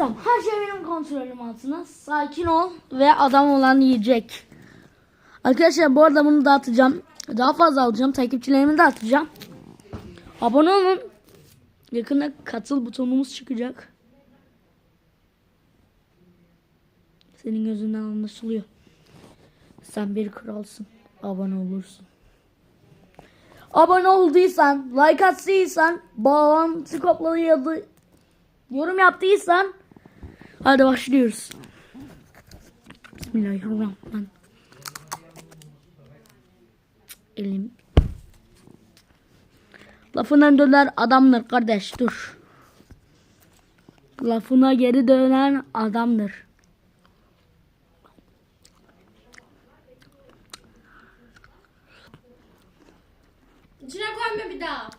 aldıysam her şey benim kontrolüm altında. Sakin ol ve adam olan yiyecek. Arkadaşlar bu arada bunu dağıtacağım. Daha fazla alacağım. Takipçilerimi dağıtacağım. Abone olun. Yakında katıl butonumuz çıkacak. Senin gözünden anlaşılıyor. Sen bir kralsın. Abone olursun. Abone olduysan, like attıysan, bağlantı kopladı ya da yorum yaptıysan hadi başlıyoruz. Bismillahirrahmanirrahim. Elim. Lafından döner adamdır kardeş dur. Lafına geri dönen adamdır. İçine koyma bir daha.